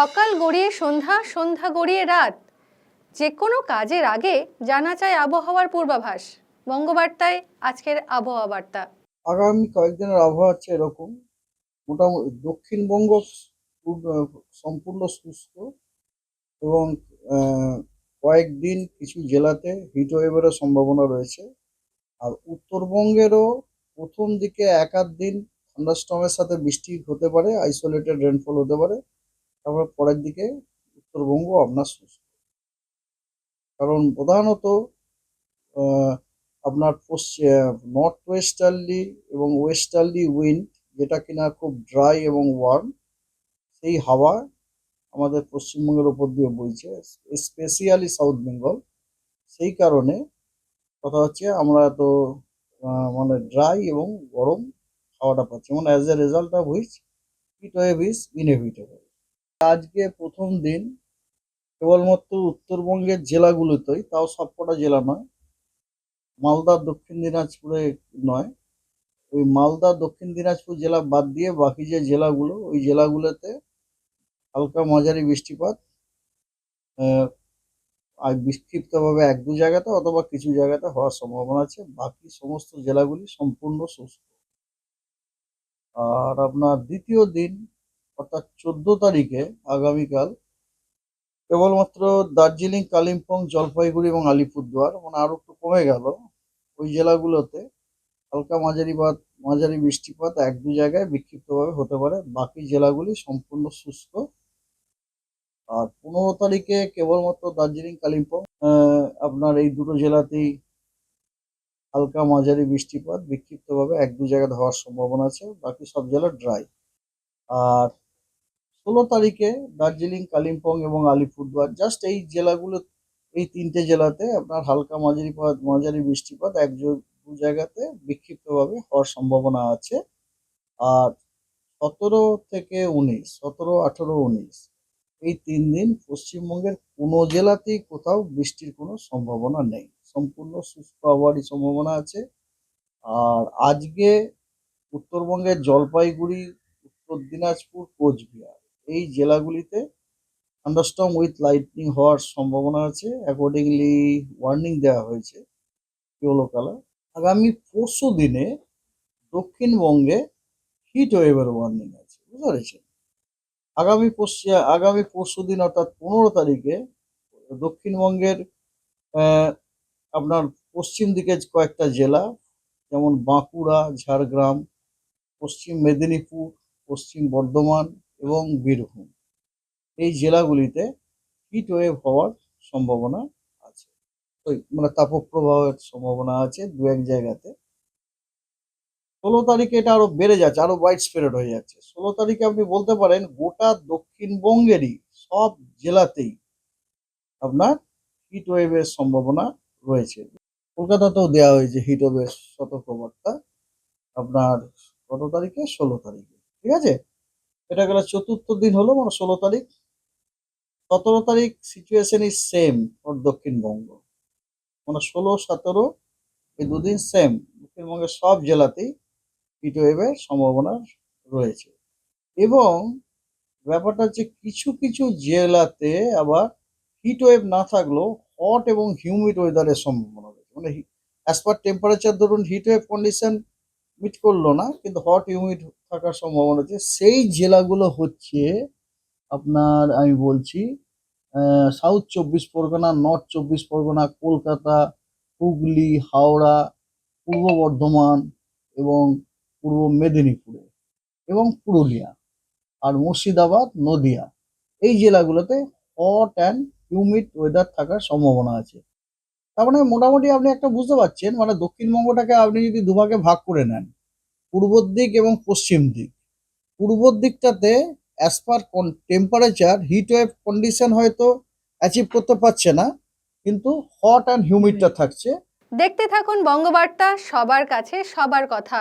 সকাল গড়িয়ে সন্ধ্যা সন্ধ্যা গড়িয়ে রাত। যে কোনো কাজের আগে জানা চায় আবহাওয়ার পূর্বাভাস। বঙ্গবার্তায় আজকের আবহাওয়া বার্তা। আগামী কয়েকদিনের আবহাওয়া হচ্ছে এরকম। মোটামুটি দক্ষিণবঙ্গ সম্পূর্ণ শুষ্ক এবং কয়েকদিন কিছু জেলাতে হিট ওয়েভেরও সম্ভাবনা রয়েছে। আর উত্তরবঙ্গেরও প্রথম দিকে এক আধ দিন থান্ডারস্টর্মের সাথে বৃষ্টি হতে পারে আইসোলেটেড রেনফল হতে পারে। তারপর পরের দিকে উত্তরবঙ্গ আপনার শুষ্ক কারণ প্রধানত আপনার পশ্চিম নর্থ ওয়েস্টার্লি এবং ওয়েস্টার্লি উইন্ড যেটা কিনা খুব ড্রাই এবং ওয়ার্ম সেই হাওয়া আমাদের পশ্চিমবঙ্গের উপর দিয়ে বইছে স্পেশিয়ালি সাউথ বেঙ্গল সেই কারণে কথা হচ্ছে আমরা তো মানে ড্রাই এবং গরম হাওয়াটা পাচ্ছি। মানে as a result of which heat wave is inevitable আজকে প্রথম দিন, কেবলমাত্র উত্তরবঙ্গের জেলাগুলোতেই, তাও সবকটা জেলা নয়। মালদা, দক্ষিণ দিনাজপুরে নয়। ওই মালদা, দক্ষিণ দিনাজপুর জেলা বাদ দিয়ে বাকি যে জেলাগুলো, ওই জেলাগুলোতে হালকা মাঝারি বৃষ্টিপাত আর বিক্ষিপ্তভাবে এক দু জায়গাতে অথবা কিছু জায়গাতে হওয়ার সম্ভাবনা আছে। বাকি সমস্ত জেলাগুলি সম্পূর্ণ শুষ্ক। আর আপনার দ্বিতীয় দিন অর্থাৎ চোদ্দ তারিখে আগামীকাল কেবলমাত্র দার্জিলিং, কালিম্পং, জলপাইগুড়ি এবং আলিপুরদুয়ার মানে আরও একটু কমে গেল। ওই জেলাগুলোতে হালকা মাঝারি বাদ, মাঝারি বৃষ্টিপাত এক দু জায়গায় বিক্ষিপ্তভাবে হতে পারে। বাকি জেলাগুলি সম্পূর্ণ শুষ্ক। আর পনেরো তারিখে কেবলমাত্র দার্জিলিং, কালিম্পং আপনার এই দুটো জেলাতেই হালকা মাঝারি বৃষ্টিপাত বিক্ষিপ্তভাবে এক দু জায়গায় হওয়ার সম্ভাবনা আছে। বাকি সব জেলা ড্রাই। আর ষোলো তারিখে দার্জিলিং, কালিম্পং এবং আলিপুরদুয়ার জাস্ট এই জেলাগুলো, এই তিনটে জেলাতে আপনার হালকা মাঝারি মাঝারি বৃষ্টিপাত, এক দু জায়গাতে বিক্ষিপ্তভাবে হওয়ার সম্ভাবনা আছে। আর সতেরো থেকে উনিশ, সতেরো, আঠেরো, উনিশ, এই তিন দিন পশ্চিমবঙ্গের কোনো জেলাতেই কোথাও বৃষ্টির কোনো সম্ভাবনা নেই। সম্পূর্ণ শুষ্ক আবহাওয়ারই সম্ভাবনা আছে। আর আজকে উত্তরবঙ্গের জলপাইগুড়ি, উত্তর দিনাজপুর, কোচবিহার এই জেলাগুলিতে থান্ডারস্টর্ম উইথ লাইটনিং হওয়ার সম্ভাবনা আছে। অ্যাকর্ডিংলি ওয়ার্নিং দেওয়া হয়েছে ইয়েলো কালার আগামী পরশু দিনে দক্ষিণবঙ্গে হিট ওয়েভের ওয়ার্নিং আছে, বুঝতে পেরেছেন? আগামী পশ্চিম আগামী পরশু দিন অর্থাৎ পনেরো তারিখে দক্ষিণবঙ্গের আপনার পশ্চিম দিকে কয়েকটা জেলা, যেমন বাঁকুড়া, ঝাড়গ্রাম, পশ্চিম মেদিনীপুর, পশ্চিম বর্ধমান এবং বীরভূম। এই জেলাগুলিতে হিট ওয়েভ হওয়ার সম্ভাবনা আছে। ওই মানে তাপপ্রবাহের সম্ভাবনা আছে দু এক জায়গাতে। ষোলো তারিখে এটা আরও বেড়ে যাচ্ছে, আরও ওয়াইড স্প্রেড হয়ে যাচ্ছে। ষোলো তারিখে আপনি বলতে পারেন গোটা দক্ষিণবঙ্গেরই সব জেলাতেই আপনার হিট ওয়েভের সম্ভাবনা রয়েছে। কলকাতাতেও দেওয়া হয়েছে হিট ওয়েভের সতর্কবার্তা আপনার কত তারিখে? ষোলো তারিখে। ঠিক আছে? এটা গেল চতুর্থ দিন হলো মানে ষোলো তারিখ। সতেরো তারিখ সিচুয়েশন ইজ সেম ফর দক্ষিণবঙ্গ। মানে ষোলো, সতেরো, এই দুদিন সেম দক্ষিণবঙ্গের সব জেলাতেই হিট ওয়েভের সম্ভাবনা রয়েছে। এবং ব্যাপারটা হচ্ছে কিছু কিছু জেলাতে আবার হিট ওয়েভ না থাকলেও হট এবং হিউমিড ওয়েদারের সম্ভাবনা রয়েছে। মানে অ্যাজ পার টেম্পারেচার ধরুন হিট ওয়েভ কন্ডিশন মিট করল না, কিন্তু হট হিউমিড থাকার সম্ভাবনা আছে। সেই জেলাগুলো হচ্ছে আপনার আমি বলছি সাউথ চব্বিশ পরগনা নর্থ চব্বিশ পরগনা, কলকাতা, হুগলি, হাওড়া, পূর্ব বর্ধমান এবং পূর্ব মেদিনীপুরে এবং পুরুলিয়া আর মুর্শিদাবাদ, নদিয়া। এই জেলাগুলোতে হট অ্যান্ড হিউমিড ওয়েদার থাকার সম্ভাবনা আছে। তার মানে মোটামুটি আপনি একটা বুঝতে পারছেন মানে দক্ষিণবঙ্গটাকে আপনি যদি দুভাগে ভাগ করে নেন পূর্ব দিক এবং পশ্চিম দিক। পূর্ব দিকটাতে as per temperature heat wave condition হয়তো অ্যাচিভ করতে পারছে না, কিন্তু হট অ্যান্ড হিউমিডটা থাকছে। দেখতে থাকুন বঙ্গবার্তা, সবার কাছে সবার কথা।